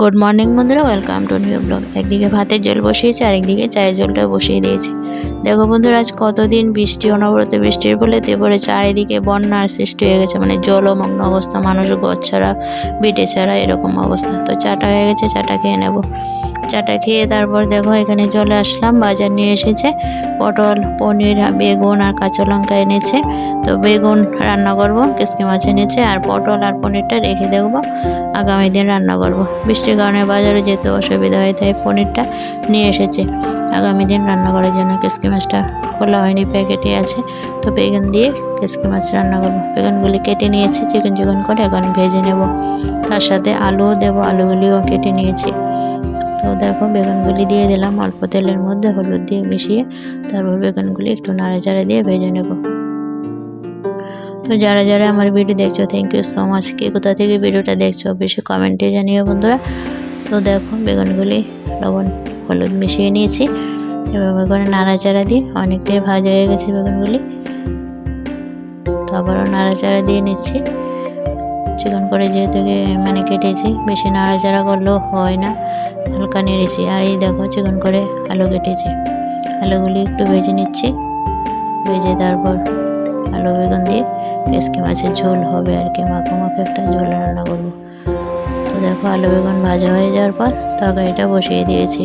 Good morning বন্ধুরা welcome to new blog একদিকে ভাতের জল বসিয়েছে আর একদিকে চায়ের জলটা বসিয়ে দিয়েছে। দেখো বন্ধুরা, আজ কতদিন বৃষ্টি, অনবরত বৃষ্টির ফলে তারপরে চারিদিকে বন্যার সৃষ্টি হয়ে গেছে। মানে জলমগ্ন অবস্থা, মানুষ গছ ছাড়া বিটে ছাড়া এরকম অবস্থা। তো চাটা হয়ে গেছে, চাটা খেয়ে নেব। চাটা খেয়ে তারপর দেখো এখানে চলে আসলাম, বাজার নিয়ে এসেছে। পটল, পনির, বেগুন আর কাঁচা লঙ্কা এনেছে। তো বেগুন রান্না করব, কেসকি মাছ এনেছে। আর পটল আর পনিরটা রেখে দেখব, আগামী দিন রান্না করব। বৃষ্টির কারণে বাজারে যেতে অসুবিধা হয়, তাই পনিরটা নিয়ে এসেছে। আগামী দিন রান্না করার জন্য কেসকি মাছটা খোলা হয়নি, প্যাকেটে আছে। তো বেগুন দিয়ে কেসকি মাছ রান্না করব। বেগুনগুলি কেটে নিয়েছি, চিকেন চিকেন করে এখন ভেজে নেব। তার সাথে আলুও দেবো, আলুগুলিও কেটে নিয়েছি। তো দেখো বেগুনগুলি দিয়ে দিলাম। অল্প তেলের মধ্যে হলুদ দিয়ে মিশিয়ে তারপর বেগুনগুলি একটু নাড়াচাড়া দিয়ে ভেজে নেব। তো যারা যারা আমার ভিডিও দেখছ থ্যাংক ইউ সো মাচ কে কোথা থেকে ভিডিওটা দেখছ বেশি কমেন্টে জানিও বন্ধুরা। তো দেখো বেগুনগুলি লবণ, হলুদ মিশিয়ে নিয়েছি। এবার বেগুনে নাড়াচাড়া দিয়ে অনেকটাই ভাজা হয়ে গেছে বেগুনগুলি। তো আবারও নাড়াচাড়া দিয়ে নিচ্ছি। চিকন করে যেহেতু মানে কেটেছি, বেশি নাড়াচাড়া করলেও হয় না। হালকা নেড়েছি, আর এই দেখো চিকন করে আলু কেটেছি। আলুগুলি একটু ভেজে নিচ্ছি, ভেজে তারপর আলু বেগুন দিয়ে পেসকি মাছের ঝোল হবে আর কি, মাখো মাখো একটা ঝোল রান্না করব। তো দেখো আলু বেগুন ভাজা হয়ে যাওয়ার পর তরকারিটা বসিয়ে দিয়েছি।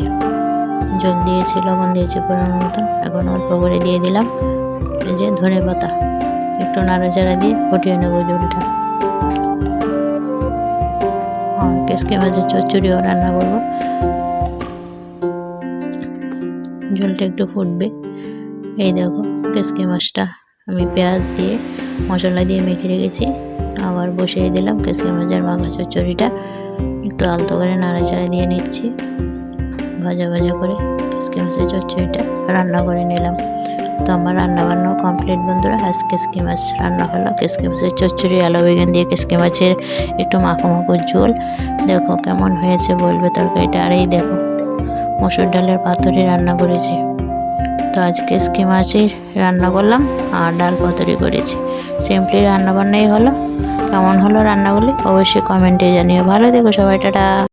জল দিয়েছি, লবণ দিয়েছি পরিমাণ মতন এখন অল্প করে দিয়ে দিলাম এই যে ধনে পাতা। একটু নাড়াচাড়া দিয়ে ফুটিয়ে নেব ঝোলটা কেসকে মাছের চচ্চড়িও রান্না করব। ঝোলটা একটু ফুটবে। এই দেখো কেসকি মাছটা। আমি পেঁয়াজ দিয়ে মশলা দিয়ে মেখে রেখেছি। আবার বসিয়ে দিলাম কেসকি মাছের মাখা চচ্চড়িটা। একটু আলতো করে নাড়াচাড়া দিয়ে নিচ্ছি। ভাজা ভাজা করে কেসকি মাছের চচ্চড়িটা রান্না করে নিলাম। তো আমার রান্না বান্নাও কমপ্লিট বন্ধুরা। আজ কেসকি মাছ রান্না হলো কেসকি মাছের চচ্চড়ি, আলো বেগুন দিয়ে কেসকি মাছের একটু মাখো মাখো ঝোল। দেখো কেমন হয়েছে বলবে তরকারিটা। আর এই দেখো, মসুর ডালের পাতুরি রান্না করেছি। তো আজকে স্কি মাছই রান্না করলাম আর ডাল পাতুরি করেছি। সিম্পলি রান্না বান্নাই হলো। কেমন হলো রান্নাগুলি? অবশ্যই কমেন্টে জানিও। ভালো দেখো সবাই, টাটা।